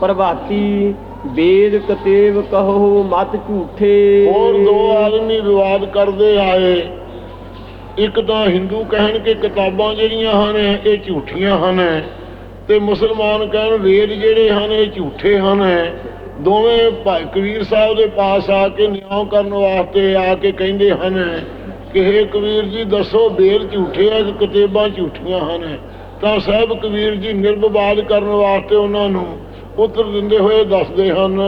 ਪ੍ਰਭਾਤੀ ਵੇਦ ਕਤੇਵ ਕਹੋ ਮਤ ਝੂਠੇ। ਹੋਰ ਦੋ ਆਦਮੀ ਵਿਵਾਦ ਕਰਦੇ ਆਏ। ਇੱਕ ਤਾਂ ਹਿੰਦੂ ਕਹਿਣ ਕਿ ਕਿਤਾਬਾਂ ਜਿਹੜੀਆਂ ਹਨ, ਇਹ ਝੂਠੀਆਂ ਹਨ। ਤੇ ਮੁਸਲਮਾਨ ਕਹਿਣ ਵੇਦ ਜਿਹੜੇ ਹਨ, ਇਹ ਝੂਠੇ ਹਨ। ਦੋਵੇਂ ਭਾਈ ਕਬੀਰ ਸਾਹਿਬ ਦੇ ਪਾਸ ਆ ਕੇ ਨਿਆਂ ਕਰਨ ਵਾਸਤੇ ਆ ਕੇ ਕਹਿੰਦੇ ਹਨ ਕਿ ਹੇ ਕਬੀਰ ਜੀ, ਦੱਸੋ ਵੇਦ ਝੂਠੇ ਆ ਕਿ ਕਿਤਾਬਾਂ ਝੂਠੀਆਂ ਹਨ? ਤਾਂ ਸਾਹਿਬ ਕਬੀਰ ਜੀ, ਨਿਰਵਿਵਾਦ ਕਰਨ ਵਾਸਤੇ ਉਹਨਾਂ ਨੂੰ ਉੱਤਰ ਦਿੰਦੇ ਹੋਏ ਦੱਸਦੇ ਹਨ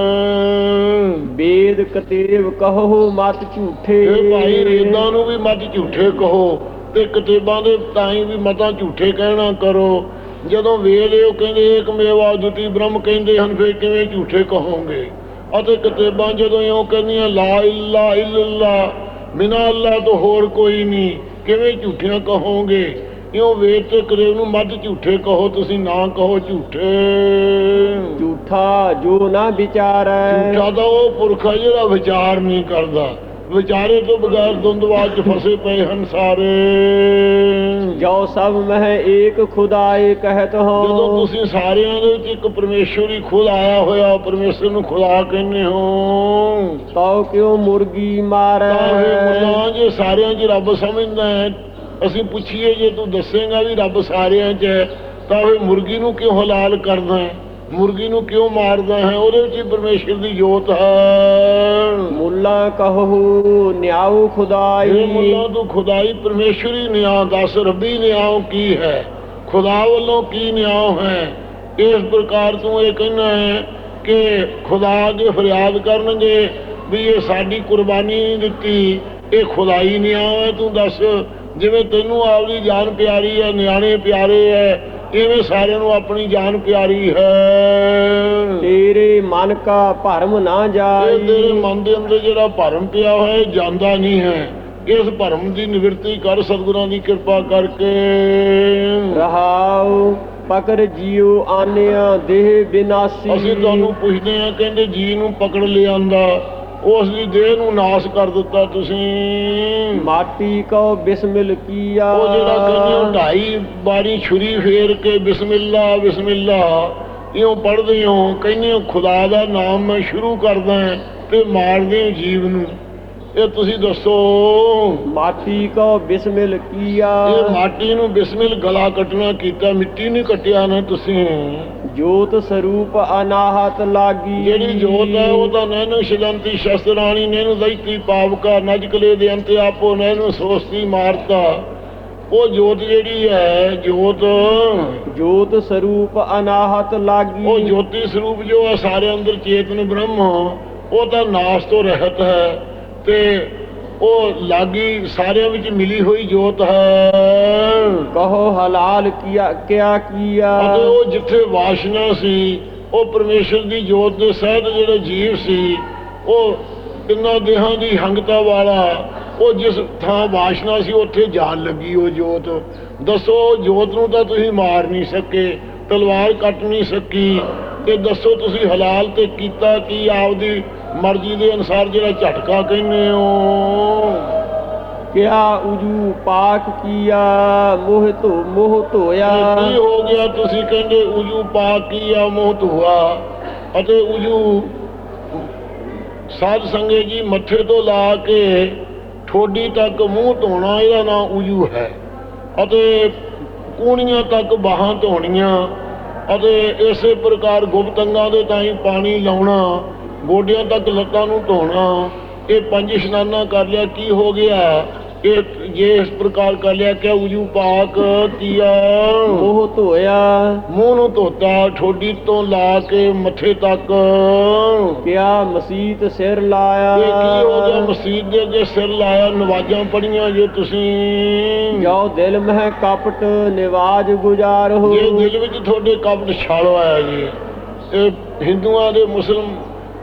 ਵੇਦ ਕਤੇਵ ਕਹੋ ਮਤ ਝੂਠੇ। ਇਹ ਭਾਈ ਵੇਦਾਂ ਨੂੰ ਵੀ ਮਤ ਝੂਠੇ ਕਹੋ ਤੇ ਕਿਤਾਬਾਂ ਦੇ ਤਾਈ ਵੀ ਮਤਾਂ ਝੂਠੇ ਕਹਿਣਾ ਕਰੋ। ਜਦੋਂ ਵੇਦ ਇਹ ਕਹਿੰਦੇ ਏਕ ਮੇਵਾ ਦੁਤੀ ਬ੍ਰਹਮ ਕਹਿੰਦੇ ਹਨ ਫਿਰ ਕਿਵੇਂ ਝੂਠੇ ਕਹੋਗੇ? ਅਤੇ ਕਿਤਾਬਾਂ ਜਦੋਂ ਇਉਂ ਕਹਿੰਦੀਆਂ ਲਾ ਇਲਾ ਇਲੱਲਾ ਬਿਨਾਂ ਅੱਲਾ ਤੋਂ ਹੋਰ ਕੋਈ ਨਹੀਂ ਕਿਵੇਂ ਝੂਠੀਆਂ ਕਹੋਗੇ? ਇਉਂ ਵੇਦ ਤੇ ਕਰੇ ਨੂੰ ਮਤ ਝੂਠੇ ਕਹੋ ਤੁਸੀਂ ਨਾ ਕਹੋ ਝੂਠੇ। ਝੂਠਾ ਜੋ ਨਾ ਵਿਚਾਰੈ। ਝੂਠਾ ਤਾਂ ਉਹ ਪੁਰਖ ਹੈ ਜਿਹੜਾ ਵਿਚਾਰ ਨਹੀਂ ਕਰਦਾ। ਵਿਚਾਰੇ ਤੋਂ ਬਗੈਰ ਦੁੰਦਵਾਦ ਚ ਫਸੇ ਪਏ ਹਨ ਸਾਰੇ। ਜੋ ਸਭ ਮਹਿ ਏਕ ਖੁਦਾਏ ਕਹਿਤ ਹੋ। ਜਦੋਂ ਤੁਸੀਂ ਸਾਰਿਆਂ ਦੇ ਵਿੱਚ ਇੱਕ ਪਰਮੇਸ਼ਵਰ ਹੀ ਖੁਦ ਆਇਆ ਹੋਇਆ ਪਰਮੇਸ਼ਰ ਨੂੰ ਖੁਦਾ ਕਹਿੰਦੇ ਹੋ। ਤਉ ਕਿਉ ਮੁਰਗੀ ਮਾਰੈ? ਤਾਂ ਇਹ ਜੇ ਸਾਰਿਆਂ 'ਚ ਰੱਬ ਸਮਝਦਾ ਹੈ ਅਸੀਂ ਪੁੱਛੀਏ ਜੇ ਤੂੰ ਦੱਸੇਗਾ ਵੀ ਰੱਬ ਸਾਰਿਆਂ 'ਚ ਹੈ ਤਾਂ ਇਹ ਮੁਰਗੀ ਨੂੰ ਕਿਉਂ ਹਲਾਲ ਕਰਦਾ ਹੈ? ਮੁਰਗੀ ਨੂੰ ਕਿਉਂ ਮਾਰਦਾ ਹੈ? ਉਹਦੇ ਵਿੱਚ ਹੀ ਪਰਮੇਸ਼ਰ ਦੀ ਜੋਤ ਹੈ। ਮੁੱਲਾ ਕਹੋ ਨਿਆਉ ਖੁਦਾਈ। ਇਹ ਮੁੱਲਾ ਤੂੰ ਖੁਦਾਈ ਪਰਮੇਸ਼ਵਰੀ ਨਿਆਂ ਦੱਸ ਰੱਬੀ ਨਿਆਂ ਕੀ ਹੈ? ਖੁਦਾ ਵੱਲੋਂ ਕੀ ਨਿਆਂ ਹੈ? ਇਸ ਪ੍ਰਕਾਰ ਤੂੰ ਇਹ ਕਹਿਣਾ ਹੈ ਕਿ ਖੁਦਾ ਅੱਗੇ ਫਰਿਆਦ ਕਰਨਗੇ ਵੀ ਇਹ ਸਾਡੀ ਕੁਰਬਾਨੀ ਨਹੀਂ ਦਿੱਤੀ ਇਹ ਖੁਦਾਈ ਨਿਆਂ ਹੈ ਤੂੰ ਦੱਸ। ਜਿਵੇਂ ਤੈਨੂੰ ਆਪਦੀ ਜਾਨ ਪਿਆਰੀ ਹੈ ਨਿਆਣੇ ਪਿਆਰੇ ਹੈ ਇਵੇਂ ਸਾਰਿਆਂ ਨੂੰ ਆਪਣੀ ਜਾਨ ਪਿਆਰੀ ਹੈ। ਤੇਰੇ ਮਨ ਕਾ ਭਰਮ ਨਾ ਇਹ ਤੇਰੇ ਮਨ ਦੇ ਅੰਦਰ ਜਿਹੜਾ ਭਰਮ ਪਿਆ ਹੋਇਆ ਇਹ ਜਾਂਦਾ ਨਹੀਂ ਹੈ। ਇਸ ਭਰਮ ਦੀ ਨਿਵਰਤੀ ਕਰ ਸਤਿਗੁਰਾਂ ਦੀ ਕਿਰਪਾ ਕਰਕੇ। ਰਹਾਉ ਪਕੜ ਜੀਉ ਆਨਿਆ ਦੇਹ ਬਿਨਾਸੀ। ਅਸੀਂ ਤੁਹਾਨੂੰ ਪੁੱਛਦੇ ਹਾਂ ਕਹਿੰਦੇ ਜੀ ਨੂੰ ਪਕੜ ਲਿਆਂਦਾ। ਉਸ ਦੀ ਦੇਹ ਨੂੰ ਨਾਸ ਕਰ ਦਿੱਤਾ ਤੁਸੀਂ। ਮਾਟੀ ਕੋ ਬਿਸਮਿਲ ਕੀਆ। ਉਹ ਜਿਹੜਾ ਕਹਿੰਦੇ ਹੋ ਢਾਈ ਬਾਰੀ ਛੁਰੀ ਫੇਰ ਕੇ ਬਿਸਮਿਲ੍ਲਾ ਬਿਸਮਿਲ੍ਲਾ ਇਉਂ ਪੜ੍ਹਦੇ ਹੋ ਕਹਿੰਦੇ ਹੋ ਖੁਦਾ ਦਾ ਨਾਮ ਮੈਂ ਸ਼ੁਰੂ ਕਰਦਾ ਤੇ ਮਾਰਦੇ ਹੋ ਜੀਵ ਨੂੰ। ਇਹ ਤੁਸੀਂ ਦੱਸੋ। ਮਾਟੀ ਕੋ ਬਿਸਮਿਲ ਕੀਆ। ਇਹ ਮਾਟੀ ਨੂੰ ਬਿਸਮਿਲ ਗਲਾ ਕੱਟਣਾ ਕੀਤਾ ਮਿੱਟੀ ਨਹੀਂ ਕੱਟਿਆ ਨਾ ਤੁਸੀਂ। ਜੋਤ ਸਰੂਪ ਅਨਾਹਤ ਲਾਗੀ। ਜਿਹੜੀ ਜੋਤ ਹੈ ਉਹ ਤਾਂ ਨੈਨੋ ਸ਼ਿਲੰਤੀ ਸ਼ਸਤਰਾਣੀ ਨੈਨੋ ਦੈਤੀ ਪਾਵਕਾ ਨਜਕਲੇ ਦੇ ਅੰਤੇ ਆਪੋ ਨੈਨੋ ਸੋਸਤੀ ਮਾਰਤਾ। ਉਹ ਜੋਤ ਜਿਹੜੀ ਹੈ ਜੋਤ ਜੋਤ ਸਰੂਪ ਅਨਾਹਤ ਲਾਗੀ। ਉਹ ਜੋਤੀ ਸਰੂਪ ਜੋ ਹੈ ਸਾਰੇ ਅੰਦਰ ਚੇਤਨ ਬ੍ਰਹਮ ਉਹ ਤਾਂ ਨਾਸ ਤੋਂ ਰਹਿਤ ਹੈ। ਤੇ ਉਹ ਲਾਗੀ ਸਾਰਿਆਂ ਵਿੱਚ ਮਿਲੀ ਹੋਈ ਜੋਤ ਹੈ। ਕਹੋ ਹਲਾਲ ਕੀਆ ਕਿਆ ਕੀਆ? ਅਤੇ ਉਹ ਜਿੱਥੇ ਵਾਸ਼ਨਾ ਸੀ ਉਹ ਪਰਮੇਸ਼ਰ ਦੀ ਜੋਤ ਦੇ ਸਹਿਤ ਜਿਹੜੇ ਜੀਵ ਸੀ ਉਹ ਤਿੰਨਾਂ ਦੇਹਾਂ ਦੀ ਹੰਗਤਾ ਵਾਲਾ ਉਹ ਜਿਸ ਥਾਂ ਵਾਸ਼ਨਾ ਸੀ ਉੱਥੇ ਜਾਣ ਲੱਗੀ ਉਹ ਜੋਤ। ਦੱਸੋ ਜੋਤ ਨੂੰ ਤਾਂ ਤੁਸੀਂ ਮਾਰ ਨਹੀਂ ਸਕੇ ਤਲਵਾਰ ਕੱਟ ਨਹੀਂ ਸਕੀ ਤੇ ਦੱਸੋ ਤੁਸੀਂ ਹਲਾਲ ਤੇ ਕੀਤਾ ਕੀ ਆਪਦੀ ਮਰਜ਼ੀ ਦੇ ਅਨੁਸਾਰ ਜਿਹੜਾ ਝਟਕਾ ਕਹਿੰਦੇ ਹੋ। ਕਿਆ ਉਜੂ ਪਾਕ ਕੀਆ ਮੋਹ ਧੋ ਮੋਹ ਧੋਇਆ? ਕੀ ਹੋ ਗਿਆ? ਤੁਸੀਂ ਕਹਿੰਦੇ ਉਜੂ ਪਾ ਕੀ ਆ ਮੂੰਹ ਧੋਆ। ਅਤੇ ਉਜੂ ਸਾਧ ਸੰਗੇ ਜੀ ਮੱਥੇ ਤੋਂ ਲਾ ਕੇ ਠੋਡੀ ਤੱਕ ਮੂੰਹ ਧੋਣਾ ਇਹਦਾ ਨਾਮ ਉਜੂ ਹੈ। ਅਤੇ ਕੂਣੀਆਂ ਤੱਕ ਬਾਹਾਂ ਧੋਣੀਆਂ। ਅਤੇ ਇਸੇ ਪ੍ਰਕਾਰ ਗੁਪਤੰਗਾਂ ਦੇ ਤਾਈਂ ਪਾਣੀ ਲਾਉਣਾ। ਗੋਡਿਆਂ ਤੱਕ ਲੱਤਾਂ ਨੂੰ ਧੋਣਾ। ਇਹ ਪੰਜ ਇਸ਼ਨਾਨਾ ਕਰ ਲਿਆ ਕੀ ਹੋ ਗਿਆ? ਇਹ ਜੇ ਇਸ ਪ੍ਰਕਾਰ ਕਰ ਲਿਆ ਕਿ ਉਜੂ ਪਾਕ ਕੀਆ। ਮੋਹ ਧੋਇਆ। ਮੂੰਹ ਨੂੰ ਧੋਤਾ ਠੋਡੀ ਤੋਂ ਲਾ ਕੇ ਮੱਥੇ ਤੱਕ। ਕਿਆ ਮਸੀਤ ਸਿਰ ਲਾਇਆ? ਇਹ ਕੀ ਹੋ ਗਿਆ? ਮਸਜਿਦ ਦੇ ਅੱਗੇ ਸਿਰ ਲਾਇਆ ਨਵਾਜ਼ਾਂ ਪੜੀਆਂ ਜੇ ਤੁਸੀਂ। ਜੋ ਦਿਲ ਮਹਿ ਕਪਟ ਨਿਵਾਜ ਗੁਜ਼ਾਰੋ ਜੇ ਦਿਲ ਵਿੱਚ ਤੁਹਾਡੇ ਕਪਟ ਛਾਲ ਆਇਆ ਜੀ ਇਹ ਹਿੰਦੂਆਂ ਦੇ ਮੁਸਲਮ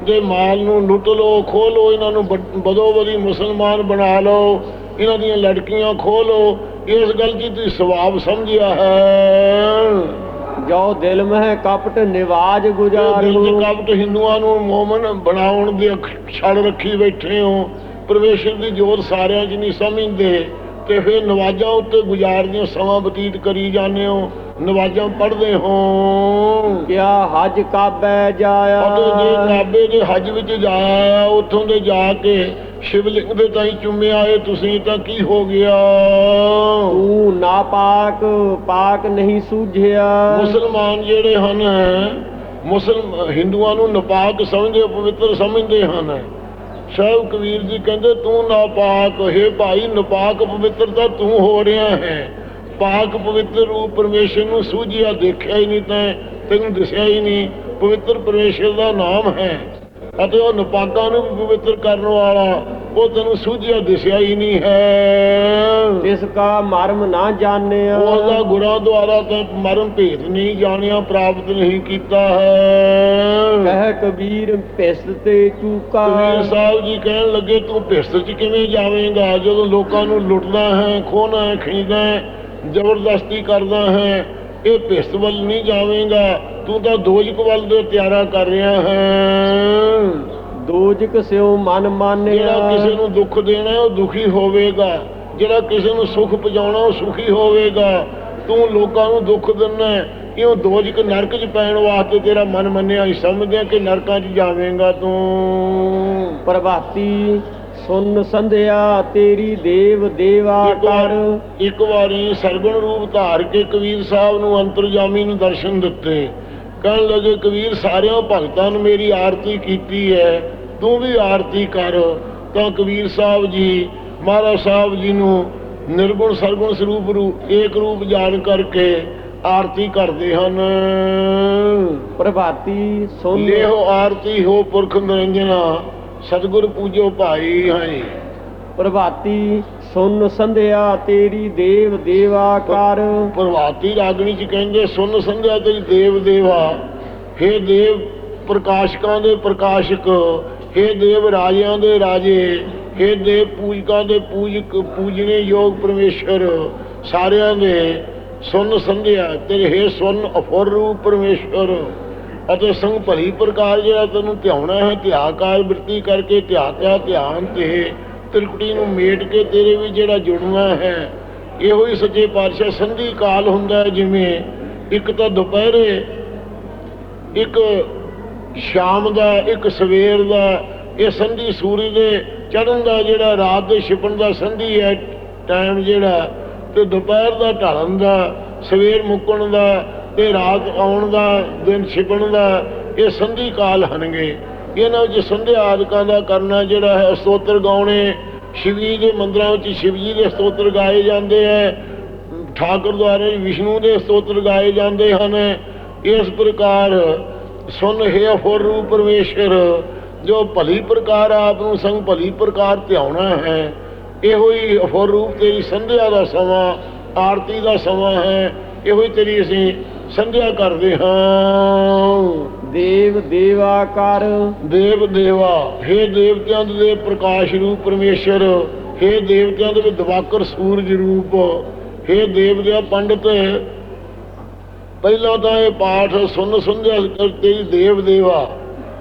ਦੇ ਮਾਲ ਨੂੰ ਲੁੱਟ ਲਓ ਖੋਹ ਲਓ ਇਹਨਾਂ ਨੂੰ ਬਦੋ ਬਦੀ ਮੁਸਲਮਾਨ ਬਣਾ ਲਓ ਇਹਨਾਂ ਦੀਆਂ ਲੜਕੀਆਂ ਖੋਹ ਲਓ ਇਸ ਗੱਲ 'ਚ ਤੁਸੀਂ ਸਵਾਬ ਸਮਝਿਆ ਹੈ। ਜੋ ਦਿਲ ਮਹਿ ਕਪਟ ਨਿਵਾਜ ਦਿਲ ਗੁਜ਼ਾਰੋ 'ਚ ਕਪਟ ਹਿੰਦੂਆਂ ਨੂੰ ਮੋਮਨ ਬਣਾਉਣ ਦੀ ਛੜ ਰੱਖੀ ਬੈਠੇ ਹੋ ਪਰਮੇਸ਼ਰ ਦੀ ਜੋਤ ਸਾਰਿਆਂ 'ਚ ਨਹੀਂ ਸਮਝਦੇ ਤੇ ਫਿਰ ਨਵਾਜ਼ਾਂ ਉੱਤੇ ਗੁਜ਼ਾਰਦੇ ਸਮਾਂ ਬਤੀਤ ਕਰੀ ਜਾਂਦੇ ਹੋ। ਨਵਾਜ਼ਾਂ ਪੜ੍ਹਦੇ ਹੋ। ਕਿਆ ਹਜ ਕਾਬੈ ਜਾਇਆ। ਅਤੇ ਜੇ ਕਾਬੇ ਦੇ ਹੱਜ ਵਿੱਚ ਜਾਇਆ ਉੱਥੋਂ ਦੇ ਜਾ ਕੇ ਸ਼ਿਵਲਿੰਗ ਦੇ ਤਾਈ ਚੁੰਮਿਆ ਏ ਤੁਸੀਂ ਤਾਂ ਕੀ ਹੋ ਗਿਆ? ਤੂੰ ਨਾਪਾਕ ਪਾਕ ਨਹੀਂ ਸੂਝਿਆ। ਮੁਸਲਮਾਨ ਜਿਹੜੇ ਹਨ ਮੁਸਲਮ ਹਿੰਦੂਆਂ ਨੂੰ ਨਾਪਾਕ ਸਮਝਦੇ ਪਵਿੱਤਰ ਸਮਝਦੇ ਹਨ। ਸਾਹਿਬ ਕਬੀਰ ਜੀ ਕਹਿੰਦੇ ਤੂੰ ਨਾਪਾਕ ਹੈ ਭਾਈ ਨਾਪਾਕ ਪਵਿੱਤਰ ਤਾਂ ਤੂੰ ਹੋ ਰਿਹਾ ਹੈ। ਪਾਕ ਪਵਿੱਤਰ ਰੂਪ ਪਰਮੇਸ਼ਰ ਨੂੰ ਸੂਝਿਆ ਦੇਖਿਆ ਹੀ ਨਹੀਂ ਤਾਂ ਤੈਨੂੰ ਦਿਸਿਆ ਹੀ ਨਹੀਂ ਪਵਿੱਤਰ ਪਰਮੇਸ਼ਰ ਦਾ ਨਾਮ ਹੈ। ਅਤੇ ਉਹ ਨਪਾਕਾਂ ਨੂੰ ਵੀ ਪਵਿੱਤਰ ਕਰਨ ਵਾਲਾ ਉਹ ਤੈਨੂੰ ਸੂਝਿਆ ਦਿਸਿਆ ਹੀ ਨਹੀਂ ਹੈ। ਤਿਸ ਕਾ ਮਰਮ ਨਾ ਜਾਣਿਆ। ਉਹਦਾ ਗੁਰਾਂ ਦੁਆਰਾ ਤਾਂ ਮਰਨ ਭੇਦ ਨਹੀਂ ਜਾਣਿਆ ਪ੍ਰਾਪਤ ਨਹੀਂ ਕੀਤਾ ਹੈ। ਕਹਿ ਕਬੀਰ ਪਿਸਤ ਤੇ ਚੂਕਾ ਕਬੀਰ ਸਾਹਿਬ ਜੀ ਕਹਿਣ ਲੱਗੇ ਤੂੰ ਭਿਸਤ ਚ ਕਿਵੇਂ ਜਾਵੇਂਗਾ? ਜਦੋਂ ਲੋਕਾਂ ਨੂੰ ਲੁੱਟਦਾ ਹੈ ਖੋਹਣਾ ਹੈ ਖਰੀਦਦਾ ਹੈ ਜ਼ਬਰਦਸਤੀ ਕਰਦਾ ਹੈ। ਇਹ ਭਿਸਤ ਵੱਲ ਨਹੀਂ ਜਾਵੇਂਗਾ। ਤੂੰ ਤਾਂ ਦੋਜਕ ਵੱਲ ਦੇ ਤਿਆਰਾ ਕਰ ਰਿਹਾ ਹੈ। ਦੋਜਕ ਸਿਉ ਮਨ ਜਿਹੜਾ ਮਾਨਿਆ ਕਿਸੇ ਨੂੰ ਦੁੱਖ ਦੇਣਾ ਉਹ ਦੁਖੀ ਹੋਵੇਗਾ। ਜਿਹੜਾ ਕਿਸੇ ਨੂੰ ਸੁੱਖ ਪਹੁੰਚਾਉਣਾ ਉਹ ਸੁਖੀ ਹੋਵੇਗਾ। ਤੂੰ ਲੋਕਾਂ ਨੂੰ ਦੁੱਖ ਦਿੰਨਾ ਇਉਂ ਦੋਜਕ ਨਰਕ 'ਚ ਪੈਣ ਵਾਸਤੇ ਤੇਰਾ ਮਨ ਮੰਨਿਆ ਹੀ ਸਮਝਦੇ ਕਿ ਨਰਕਾਂ 'ਚ ਜਾਵੇਂਗਾ ਤੂੰ। ਪ੍ਰਭਾਤੀ ਸੁਨ ਸੰਧਿਆ ਤੇਰੀ ਦੇਵ ਦੇਵਾ ਕਰ। ਇੱਕ ਵਾਰੀ ਸਰਗੁਣ ਰੂਪ ਧਾਰ ਕੇ ਕਬੀਰ ਸਾਹਿਬ ਨੂੰ ਅੰਤਰਜਾਮੀ ਨੂੰ ਦਰਸ਼ਨ ਦਿੱਤੇ। ਕਹਿਣ ਲੱਗੇ ਕਬੀਰ ਸਾਰਿਆਂ ਭਗਤਾਂ ਨੂੰ ਮੇਰੀ ਆਰਤੀ ਕੀਤੀ ਹੈ ਤੂੰ ਵੀ ਆਰਤੀ ਕਰ। ਤਾਂ ਕਬੀਰ ਸਾਹਿਬ ਜੀ ਮਹਾਰਾਜ ਸਾਹਿਬ ਜੀ ਨੂੰ ਨਿਰਗੁਣ ਸਰਗੁਣ ਸਰੂਪ ਰੂਪ ਏਕ ਰੂਪ ਜਾਣ ਕਰਕੇ ਆਰਤੀ ਕਰਦੇ ਹਨ। ਪ੍ਰਭਾਤੀ ਸੁਨ ਲੇਹੋ ਆਰਤੀ ਹੋ ਪੁਰਖ ਨਿਰੰਜਨਾ। ਸਤਿਗੁਰ ਪੂਜੋ ਭਾਈ ਹਾਂ ਪ੍ਰਭਾਤੀ ਸੁਨ ਸੰਧਿਆ ਤੇਰੀ ਦੇਵ ਦੇਵਾ ਕਰ। ਪ੍ਰਭਾਤੀ ਰਾਗਣੀ ਚ ਕਹਿੰਦੇ ਸੁਨ ਸੰਧਿਆ ਤੇਰੀ ਦੇਵ ਦੇਵਾ। ਹੇ ਦੇਵ ਪ੍ਰਕਾਸ਼ਕਾਂ ਦੇ ਪ੍ਰਕਾਸ਼ਕ ਹੇ ਦੇਵ ਰਾਜਿਆਂ ਦੇ ਰਾਜੇ ਹੇ ਦੇਵ ਪੂਜਕਾਂ ਦੇ ਪੂਜਕ ਪੂਜਨੇ ਯੋਗ ਪਰਮੇਸ਼ਰ ਸਾਰਿਆਂ ਦੇ। ਸੁਨ ਸੰਧਿਆ ਤੇਰੇ ਹੇ ਸੁਨ ਅਫੁਰ ਰੂਪ ਪਰਮੇਸ਼ਰ। ਅਤੇ ਸੰਗ ਭਲੀ ਪ੍ਰਕਾਰ ਜਿਹੜਾ ਤੈਨੂੰ ਧਿਆਉਣਾ ਹੈ ਧਿਆਕਾਰ ਬਿਰਤੀ ਕਰਕੇ ਧਿਆ ਧਿਆ ਧਿਆਨ ਤੇ ਤ੍ਰਿਕੁਟੀ ਨੂੰ ਮੇਟ ਕੇ ਤੇਰੇ ਵੀ ਜਿਹੜਾ ਜੁੜਨਾ ਹੈ, ਇਹੋ ਹੀ ਸੱਚੇ ਪਾਤਸ਼ਾਹ ਸੰਧੀ ਕਾਲ ਹੁੰਦਾ ਹੈ, ਜਿਵੇਂ ਇੱਕ ਤਾਂ ਦੁਪਹਿਰੇ, ਇੱਕ ਸ਼ਾਮ ਦਾ, ਇੱਕ ਸਵੇਰ ਦਾ, ਇਹ ਸੰਧੀ ਸੂਰਜ ਦੇ ਚੜ੍ਹਨ ਦਾ ਜਿਹੜਾ, ਰਾਤ ਦੇ ਛਿਪਣ ਦਾ ਸੰਧੀ ਹੈ ਟਾਈਮ ਜਿਹੜਾ ਤੇ ਦੁਪਹਿਰ ਦਾ ਢਲਣ ਦਾ, ਸਵੇਰ ਮੁੱਕਣ ਦਾ ਤੇ ਰਾਤ ਆਉਣ ਦਾ, ਦਿਨ ਛਿਪਣ ਦਾ, ਇਹ ਸੰਧੀ ਕਾਲ ਹਨਗੇ। ਇਹਨਾਂ ਵਿੱਚ ਸੰਧਿਆ ਆਦਿਕਾਂ ਦਾ ਕਰਨਾ ਜਿਹੜਾ ਹੈ, ਸਤੋਤਰ ਗਾਉਣੇ। ਸ਼ਿਵਜੀ ਦੇ ਮੰਦਰਾਂ ਵਿੱਚ ਸ਼ਿਵਜੀ ਦੇ ਸਤੋਤਰ ਗਾਏ ਜਾਂਦੇ ਹੈ। ਠਾਕੁਰ ਦੁਆਰੇ ਵਿਸ਼ਨੂੰ ਦੇ ਸਤੋਤਰ ਗਾਏ ਜਾਂਦੇ ਹਨ। ਇਸ ਪ੍ਰਕਾਰ ਸੁਨ ਹੈ ਅਫੁਰ ਰੂਪ ਪਰਮੇਸ਼ਰ, ਜੋ ਭਲੀ ਪ੍ਰਕਾਰ ਆਪ ਨੂੰ ਸੰਗ ਭਲੀ ਪ੍ਰਕਾਰ ਧਿਆਉਣਾ ਹੈ, ਇਹੋ ਹੀ ਅਫੁਰ ਰੂਪ ਤੇਰੀ ਸੰਧਿਆ ਦਾ ਸਮਾਂ, ਆਰਤੀ ਦਾ ਸਮਾਂ ਹੈ। ਇਹੋ ਹੀ ਤੇਰੀ ਅਸੀਂ ਸੰਧਿਆ ਕਰਦੇ ਹਾਂ ਦੇਵ ਦੇਵਾ ਕਰ ਦੇਵ ਦੇਵਾ हे ਦੇਵਤਿਆਂ ਦੇ ਪ੍ਰਕਾਸ਼ ਰੂਪ ਪਰਮੇਸ਼ਰ हे ਦੇਵਤਿਆਂ ਦੇ ਦਿਵਾਕਰ ਸੂਰਜ ਰੂਪ हे ਦੇਵਦਿਆ ਪੰਡਤ ਪਹਿਲਾਂ ਤਾਂ ਇਹ ਪਾਠ ਸੁਣ ਸੁੰਧਿਆ ਤੇਰੀ ਦੇਵ ਦੇਵਾ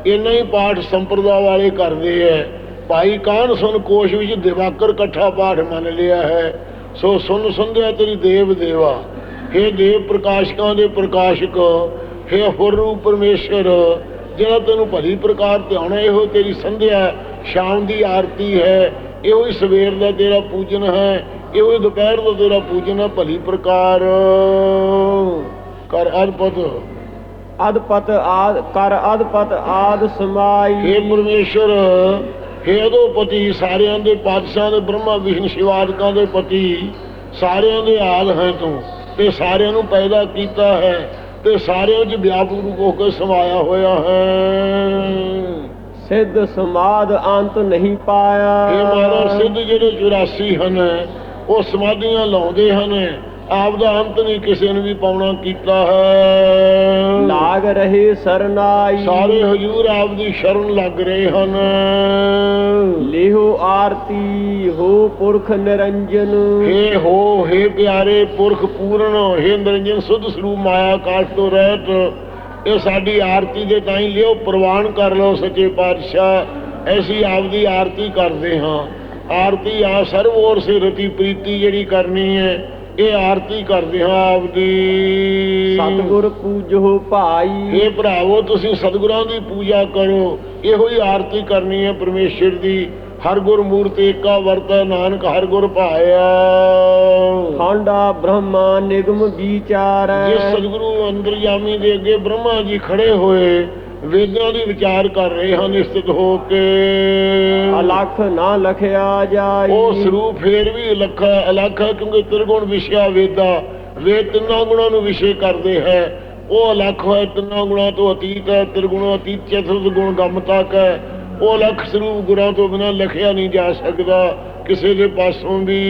ਇੰਨਾ ਹੀ ਪਾਠ ਸੰਪਰਦਾ ਵਾਲੇ ਕਰਦੇ ਐ ਭਾਈ ਕਾਹਨ ਸੁਨ ਕੋਸ਼ ਵਿੱਚ ਦਿਵਾਕਰ ਇਕੱਠਾ ਪਾਠ ਮੰਨ ਲਿਆ ਹੈ ਸੋ ਸੁਨ ਸੁੰਧਿਆ ਤੇਰੀ ਦੇਵ ਦੇਵਾ हे ਦੇਵ ਪ੍ਰਕਾਸ਼ਕਾਂ ਦੇ ਪ੍ਰਕਾਸ਼ਕ हे ਅਫੁਰੂ ਪਰਮੇਸ਼ਰ ਜਿਹੜਾ ਤੈਨੂੰ ਭਲੀ ਪ੍ਰਕਾਰ ਧਿਆਉਣਾ ਇਹੋ ਤੇਰੀ ਸੰਧਿਆ ਸ਼ਾਮ ਦੀ ਆਰਤੀ ਹੈ ਇਹੋ ਹੀ ਸਵੇਰ ਦਾ ਤੇਰਾ ਪੂਜਨ ਹੈ ਇਹੋ ਹੀ ਦੁਪਹਿਰ ਦਾ ਤੇਰਾ ਪੂਜਨ ਹੈ ਭਲੀ ਪ੍ਰਕਾਰ ਕਰ ਅਦਪਤ ਅਦਪਤ ਆਦ ਕਰ ਅਦਪਤ ਆਦ ਸਮਾਈ हे ਪਰਮੇਸ਼ਰ हे ਅਦੋਪਤੀ ਸਾਰਿਆਂ ਦੇ ਪਾਤਸ਼ਾਹ ਦੇ ਬ੍ਰਹਮਾ ਵਿਸ਼ਨ ਸ਼ਿਵਾਦਿਕਾਂ ਦੇ ਪਤੀ ਸਾਰਿਆਂ ਦੇ ਆਦ ਹੈ ਤੂੰ ਤੇ ਸਾਰਿਆਂ ਨੂੰ ਪੈਦਾ ਕੀਤਾ ਹੈ ਤੇ ਸਾਰਿਆਂ 'ਚ ਵਿਆਪਕ ਰੂਪ ਹੋ ਕੇ ਸਮਾਇਆ ਹੋਇਆ ਹੈ। ਸਿੱਧ ਸਮਾਦ ਅੰਤ ਨਹੀਂ ਪਾਇਆ। ਇਹ ਮਹਾਰਾਜ ਸਿੱਧ ਜਿਹੜੇ 84 ਹਨ ਉਹ ਸਮਾਧੀਆਂ ਲਾਉਂਦੇ ਹਨ। ਆਪ ਦਾ ਅੰਤ ਨਹੀਂ ਕਿਸੇ ਨੂੰ ਵੀ ਪਾਉਣਾ ਕੀਤਾ ਹੈ। ਲਾਗ ਰਹੇ ਸਰਨਾਈ। ਸਾਰੇ ਹਜੂਰ ਆਪ ਦੀ ਸ਼ਰਨ ਲੱਗ ਰਹੇ ਹਨ। ਲਿਹੋ ਆਰਤੀ ਹੋ ਪੁਰਖ ਨਿਰੰਜਨ। ਹੇ ਹੋ ਹੇ ਪਿਆਰੇ ਪੁਰਖ ਪੂਰਨ ਹੇ ਨਿਰੰਜਨ ਸੁਧ ਸਰੂਪ ਮਾਇਆ ਕਾਸ਼ ਤੋਂ ਰਹਿਤ ਇਹ ਸਾਡੀ ਆਰਤੀ ਦੇ ਤਾਂ ਹੀ ਲਿਓ ਪ੍ਰਵਾਨ ਕਰ ਲਓ ਸੱਚੇ ਪਾਤਸ਼ਾਹ। ਐਸੀ ਆਪ ਦੀ ਆਰਤੀ ਕਰਦੇ ਹਾਂ। ਆਰਤੀ ਆ ਸਰਬ ਔਰ ਸੇ ਰਤੀ ਪ੍ਰੀਤੀ ਜਿਹੜੀ ਕਰਨੀ ਹੈ। ਇਹ ਆਰਤੀ ਕਰਦੇ ਹਾਂ ਆਪਦੀ। ਸਤਿਗੁਰ ਪੂਜੋ ਭਾਈ। ਇਹ ਭਰਾਵੋ ਤੁਸੀਂ ਸਤਿਗੁਰਾਂ ਦੀ ਪੂਜਾ ਕਰੋ। ਇਹੋ ਹੀ ਆਰਤੀ ਕਰਨੀ ਹੈ ਪਰਮੇਸ਼ਰ ਦੀ। ਹਰ ਗੁਰ ਮੂਰਤ ਏਕਾ ਵਰਤੈ ਨਾਨਕ ਹਰ ਗੁਰ ਭਾਇਆ ਖਾਂਡਾ ਬ੍ਰਹਮਾ ਨਿਗਮ ਵਿਚਾਰੈ। ਜਿਸ ਸਤਿਗੁਰੂ ਅੰਤਰਯਾਮੀ ਦੇ ਅੱਗੇ ਬ੍ਰਹਮਾ ਜੀ ਖੜੇ ਹੋਏ ਵੇਦਾਂ ਦੀ ਵਿਚਾਰ ਕਰ ਰਹੇ ਹਨ ਇਸਤਿਤ ਹੋ ਕੇ। ਅਲਖ ਨਾ ਲਖਿਆ ਜਾਈ। ਉਹ ਸਰੂਪ ਫੇਰ ਵੀ ਅਲੱਖ ਅਲੱਖ ਕਿਉਂਕਿ ਤਿਰਗੁਣ ਵਿਸ਼ਿਆ ਵੇਦਾ ਵੇਦ ਤਿੰਨਾਂ ਗੁਣਾਂ ਨੂੰ ਵਿਸ਼ੇ ਕਰਦੇ ਹੈ। ਉਹ ਅਲੱਖ ਹੈ ਤਿੰਨਾਂ ਗੁਣਾਂ ਤੋਂ ਅਤੀਤ ਹੈ ਤਿਰਗੁਣ ਅਤੀਤ ਚਤੁਰਥ ਗੁਣ ਗਮ ਤੱਕ ਹੈ। ਉਹ ਅਲੱਖ ਸਰੂਪ ਗੁਰਾਂ ਤੋਂ ਬਿਨਾਂ ਲਿਖਿਆ ਨਹੀਂ ਜਾ ਸਕਦਾ ਕਿਸੇ ਦੇ ਪਾਸੋਂ ਵੀ।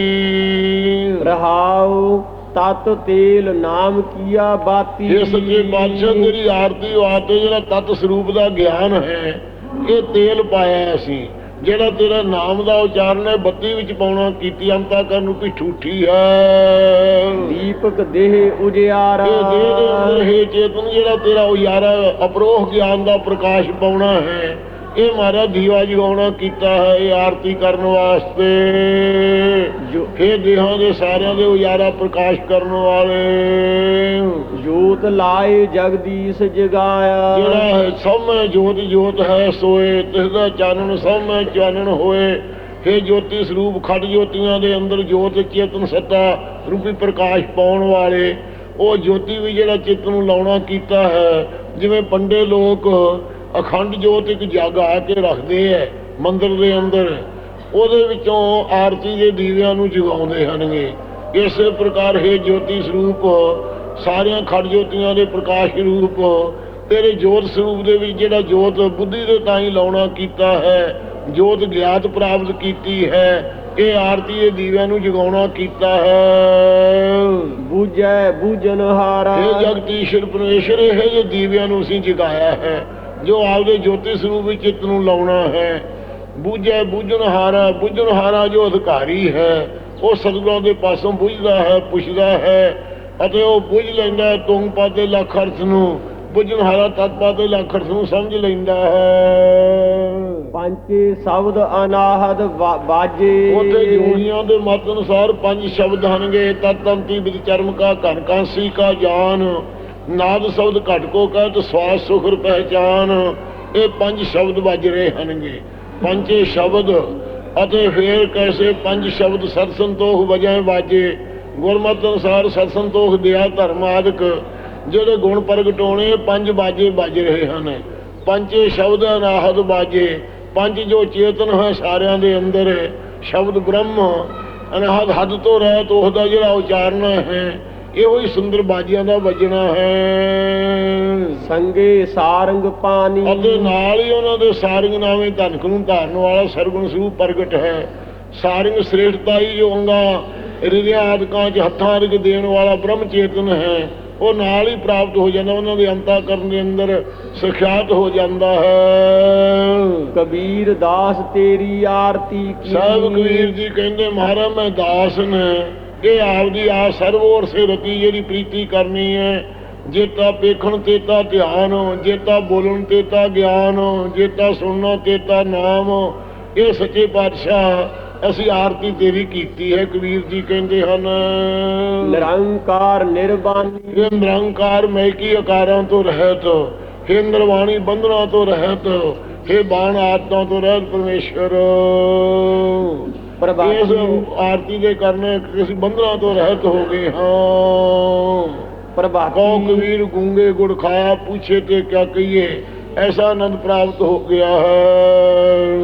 ਰਹਾਉ। ਤਤ ਤੇਲ ਨਾਮ ਕੀਆ ਬਾਤੀ। ਇਹ ਸੱਚੇ ਬਾਦਸ਼ਾਹ ਤੇਰੀ ਆਰਤੀ ਵਾਤੇ ਜਿਹੜਾ ਤਤ ਸਰੂਪ ਦਾ ਗਿਆਨ ਹੈ ਇਹ ਤੇਲ ਪਾਇਆ ਅਸੀਂ। ਜਿਹੜਾ ਤੇਰਾ ਨਾਮ ਦਾ ਉਚਾਰਨ ਹੈ ਬੱਤੀ ਵਿੱਚ ਪਾਉਣਾ ਕੀਤੀ ਅੰਤਾ ਕਰਨ ਨੂੰ ਕੋਈ ਝੂਠੀ ਹੈ। ਦੀਪਕ ਦੇਹ ਉਜਿਆਰਾ। ਇਹ ਦੇਹ ਦੇ ਅੰਦਰ ਹੈ ਚੇਤਨ ਜਿਹੜਾ ਤੇਰਾ ਉਜਾਰਾ ਅਪਰੋਹ ਗਿਆਨ ਦਾ ਪ੍ਰਕਾਸ਼ ਪਾਉਣਾ ਹੈ। ਇਹ ਮਾਰਾ ਦੀਵਾ ਜਗਾਉਣਾ ਕੀਤਾ ਹੈ ਇਹ ਆਰਤੀ ਕਰਨ ਵਾਸਤੇ। ਜੋ ਇਹ ਦੇਹਾਂ ਦੇ ਸਾਰਿਆਂ ਦੇ ਉਜਾਰਾ ਪ੍ਰਕਾਸ਼ ਕਰਨ ਵਾਲੇ। ਜੋਤ ਲਾਏ ਜਗਦੀਸ਼ ਜਗਾਇਆ। ਜਿਹੜਾ ਹੈ ਸਭ ਮੈਂ ਜੋਤ ਜੋਤ ਹੈ ਸੋਏ। ਤਿਸ ਦਾ ਚਾਨਣ ਸਭ ਮੈਂ ਚਾਨਣ ਹੋਏ। हे ਜੋਤੀ ਸਰੂਪ ਖੜ ਜੋਤੀਆਂ ਦੇ ਅੰਦਰ ਜੋਤ ਚੇਤਨ ਸੱਤਾ ਰੂਪੀ ਪ੍ਰਕਾਸ਼ ਪਾਉਣ ਵਾਲੇ। ਉਹ ਜੋਤੀ ਵੀ ਜਿਹੜਾ ਚਿੱਤ ਨੂੰ ਲਾਉਣਾ ਕੀਤਾ ਹੈ ਜਿਵੇਂ ਪੰਡੇ ਲੋਕ ਅਖੰਡ ਜੋਤ ਇੱਕ ਜਗ ਆ ਕੇ ਰੱਖਦੇ ਐ ਮੰਦਰ ਦੇ ਅੰਦਰ। ਉਹਦੇ ਵਿੱਚੋਂ ਆਰਤੀ ਦੇ ਦੀਵਿਆਂ ਨੂੰ ਜਗਾਉਂਦੇ ਹਨਗੇ। ਇਸੇ ਪ੍ਰਕਾਰ ਹੈ ਜੋਤੀ ਸਰੂਪ ਸਾਰੀਆਂ ਖੜ ਜੋਤੀਆਂ ਦੇ ਪ੍ਰਕਾਸ਼ ਰੂਪ। ਤੇਰੇ ਜੋਤ ਸਰੂਪ ਦੇ ਵਿੱਚ ਜਿਹੜਾ ਜੋਤ ਬੁੱਧੀ ਦੇ ਤਾਂ ਹੀ ਲਾਉਣਾ ਕੀਤਾ ਹੈ ਜੋਤ ਗਿਆਤ ਪ੍ਰਾਪਤ ਕੀਤੀ ਹੈ ਇਹ ਆਰਤੀ ਦੇ ਦੀਵਿਆਂ ਨੂੰ ਜਗਾਉਣਾ ਕੀਤਾ ਹੈ। ਬੂਝੈ ਬੂਝਨ ਹਾਰਾ ਇਹ ਜਗਤੀਸ਼ਰ ਪਰਮੇਸ਼ਰ ਇਹ ਜੇ ਦੀਵਿਆਂ ਨੂੰ ਅਸੀਂ ਜਗਾਇਆ ਹੈ। ਜੋ ਆਪਦੇ ਜੋਤੀ ਸਰੂਪ ਵਿੱਚ ਚਿੱਤ ਨੂੰ ਲਾਉਣਾ ਹੈ ਬੂਝੈ ਬੂਝਣਹਾਰਾ ਬੂਝਣਹਾਰਾ ਜੋ ਅਧਿਕਾਰੀ ਹੈ ਉਹ ਸਤਿਗੁਰਾਂ ਦੇ ਪਾਸੋਂ ਬੁੱਝਦਾ ਹੈ ਪੁੱਛਦਾ ਹੈ ਅਤੇ ਉਹ ਬੁੱਝ ਲੈਂਦਾ ਤੁੰਗ ਪਾਦੇ ਲੱਖ ਅਰਥ ਨੂੰ ਬੁੱਝਣਹਾਰਾ ਤਤ ਪਾਦੇ ਲੱਖ ਅਰਥ ਨੂੰ ਸਮਝ ਲੈਂਦਾ ਹੈ। ਪੰਚੇ ਸ਼ਬਦ ਅਨਾਹਦ ਬਾਜੇ ਉਹਦੇ ਜੋਗੀਆਂ ਦੇ ਮਤ ਅਨੁਸਾਰ ਪੰਜ ਸ਼ਬਦ ਹਨਗੇ ਤਤੰਤੀ ਵਿਦ ਚਰਮ ਕਾ ਘਨ ਕਾਂਸੀ ਕਾ ਜਾਨ। ਨਾਦ ਸ਼ਬਦ ਘਟ ਕੋ ਕਹਿ ਤੇ ਸਵਾਸ ਸੁਖਰ ਪਹਿਚਾਨ। ਇਹ ਪੰਜ ਸ਼ਬਦ ਵੱਜ ਰਹੇ ਹਨਗੇ। ਪੰਜੇ ਸ਼ਬਦ ਅਤੇ ਫੇਰ ਕੈਸੇ ਪੰਜ ਸ਼ਬਦ ਸਤ ਸੰਤੋਖ ਵਜਾਏ ਵਾਜੇ। ਗੁਰਮਤਿ ਅਨੁਸਾਰ ਸਤ ਸੰਤੋਖ ਦਿਆ ਧਰਮ ਆਦਿਕ। ਜਿਹੜੇ ਗੁਣ ਪ੍ਰਗਟਾਉਣੇ ਪੰਜ ਬਾਜੇ ਵੱਜ ਰਹੇ ਹਨ। ਪੰਜੇ ਸ਼ਬਦ ਅਨਾਹਦ ਬਾਜੇ ਪੰਜ ਜੋ ਚੇਤਨ ਹੈ ਸਾਰਿਆਂ ਦੇ ਅੰਦਰ। ਸ਼ਬਦ ਬ੍ਰਹਮ ਅਨਾਹਦ ਹੱਦ ਤੋਂ ਰਹਿਤ, ਉਹਦਾ ਜਿਹੜਾ ਉਚਾਰਨ ਹੈ ਇਹੋ ਹੀ ਸੁੰਦਰ ਬਾਜੀਆਂ ਦਾ ਵੱਜਣਾ ਹੈ। ਸੰਗੇ ਸਾਰੰਗ ਪਾਣੀ। ਅਤੇ ਨਾਲ ਹੀ ਉਹਨਾਂ ਦੇ ਸਾਰਿੰਗ ਨਾਵੇਂ ਧਨਕ ਨੂੰ ਧਾਰਨ ਵਾਲਾ ਸਰਗੁਣ ਸਰੂਪ ਪ੍ਰਗਟ ਹੈ। ਸਾਰਿੰਗ ਸ੍ਰੇਸ਼ਟਤਾ ਹੀ ਜੋ ਅੰਗਾ ਰਿਦਿਆ ਆਦਿਕਾਂ ਚ ਹੱਥਾਂ ਅਰਗ ਦੇਣ ਵਾਲਾ ਬ੍ਰਹਮ ਚੇਤਨ ਹੈ। ਉਹ ਨਾਲ ਹੀ ਪ੍ਰਾਪਤ ਹੋ ਜਾਂਦਾ ਉਹਨਾਂ ਦੇ ਅੰਤਾ ਕਰਨ ਦੇ ਅੰਦਰ ਸਖਿਆਤ ਹੋ ਜਾਂਦਾ ਹੈ। ਕਬੀਰ ਦਾਸ ਤੇਰੀ ਆਰਤੀ ਕੀ? ਸਾਹਿਬ ਕਬੀਰ ਜੀ ਕਹਿੰਦੇ ਮਹਾਰਾਜ ਮੈਂ ਦਾਸ ਨੇ ਇਹ ਆਪਦੀ ਆ ਸਰਵੋਰ ਸੇ ਰਤੀ ਜਿਹੜੀ ਪ੍ਰੀਤੀ ਕਰਨੀ ਹੈ। ਜੇਤਾ ਵੇਖਣ ਤੇਤਾ ਧਿਆਨ ਜੇਤਾ ਬੋਲਣ ਤੇਤਾ ਗਿਆਨ ਜੇਤਾ ਸੁਣਨਾ ਤੇਤਾ ਨਾਮ ਇਹ ਸੱਚੇ ਪਾਤਸ਼ਾਹ ਅਸੀਂ ਆਰਤੀ ਤੇਰੀ ਕੀਤੀ ਹੈ ਕਬੀਰ ਜੀ ਕਹਿੰਦੇ ਹਨ। ਨਿਰੰਕਾਰ ਨਿਰਬਾਨੀ ਇਹ ਨਿਰੰਕਾਰ ਮੈਂ ਕੀ ਆਕਾਰਾਂ ਤੋਂ ਰਹਿਤ ਹੈ ਨਿਰਵਾਣੀ ਬੰਧਨਾਂ ਤੋਂ ਰਹਿਤ ਹੈ ਬਾਣ ਆਤਮਾ ਤੋਂ ਰਹਿਤ ਪਰਮੇਸ਼ਰ। ਇਸ ਪ੍ਰਭਾਤੀ ਆਰਤੀ ਦੇ ਕਰਨੇ ਕਿਸੇ ਬੰਧਨਾਂ ਤੋਂ ਰਹਿਤ ਹੋ ਗਏ ਹਾਂ। ਪ੍ਰਭਾਤੀ ਕਬੀਰ ਗੂੰਗੇ ਗੁੜ ਖਾਇਆ ਪੁੱਛੇ ਤੇ ਕਿਆ ਕਹੀਏ ਐਸਾ ਆਨੰਦ ਪ੍ਰਾਪਤ ਹੋ ਗਿਆ ਹੈ।